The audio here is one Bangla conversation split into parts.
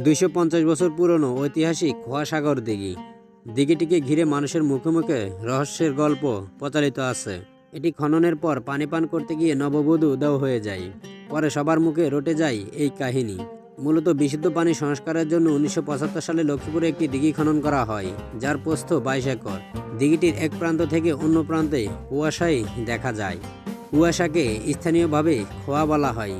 দুইশো পঞ্চাশ বছর পুরনো ঐতিহাসিক খোয়াসাগর দিঘি। দিঘিটিকে ঘিরে মানুষের মুখে মুখে রহস্যের গল্প প্রচারিত আছে। এটি খননের পর পানি পান করতে গিয়ে নববধূ উদাও হয়ে যায়। পরে সবার মুখে রটে যায় এই কাহিনী। মূলত বিশুদ্ধ পানি সংস্কারের জন্য উনিশশো পঁচাত্তর সালে লক্ষ্মীপুরে একটি দিঘি খনন করা হয়, যার প্রস্থ বাইশ একর। দিঘিটির এক প্রান্ত থেকে অন্য প্রান্তে কুয়াশাই দেখা যায়। কুয়াশাকে স্থানীয়ভাবে খোয়া বলা হয়।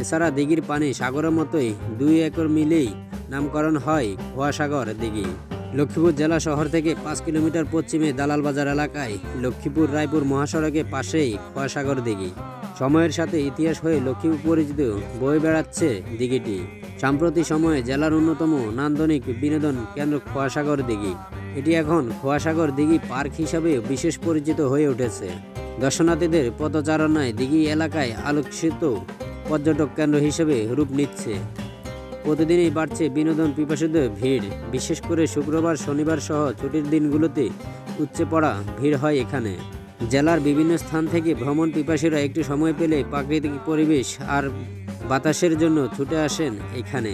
এছাড়া দিঘির পানি সাগরের মতোই দুই একর মিলেই নামকরণ হয় খোয়াসাগর দিঘি। লক্ষ্মীপুর জেলা শহর থেকে পাঁচ কিলোমিটার পশ্চিমে দালাল বাজার এলাকায় লক্ষ্মীপুর রায়পুর মহাসড়কে পাশেই খোয়াসাগর দিঘি। সময়ের সাথে ইতিহাস হয়ে লক্ষ্মীপুর পরিচিত বয়ে বেড়াচ্ছে দিঘিটি। সাম্প্রতিক সময়ে জেলার অন্যতম নান্দনিক বিনোদন কেন্দ্র খোয়াসাগর দিঘি। এটি এখন খোয়াসাগর দিঘি পার্ক হিসাবে বিশেষ পরিচিত হয়ে উঠেছে। দর্শনার্থীদের পদচারণায় দিঘি এলাকায় আলোকিত পর্যটক কেন্দ্র হিসেবে রূপ নিচ্ছে। প্রতিদিনই বাড়ছে বিনোদন পিপাসুদের ভিড়। বিশেষ করে শুক্রবার, শনিবার সহ ছুটির দিনগুলোতে উচ্চে পড়া ভিড় হয় এখানে। জেলার বিভিন্ন স্থান থেকে ভ্রমণ পিপাসীরা একটু সময় পেলে প্রাকৃতিক পরিবেশ আর বাতাসের জন্য ছুটে আসেন এখানে।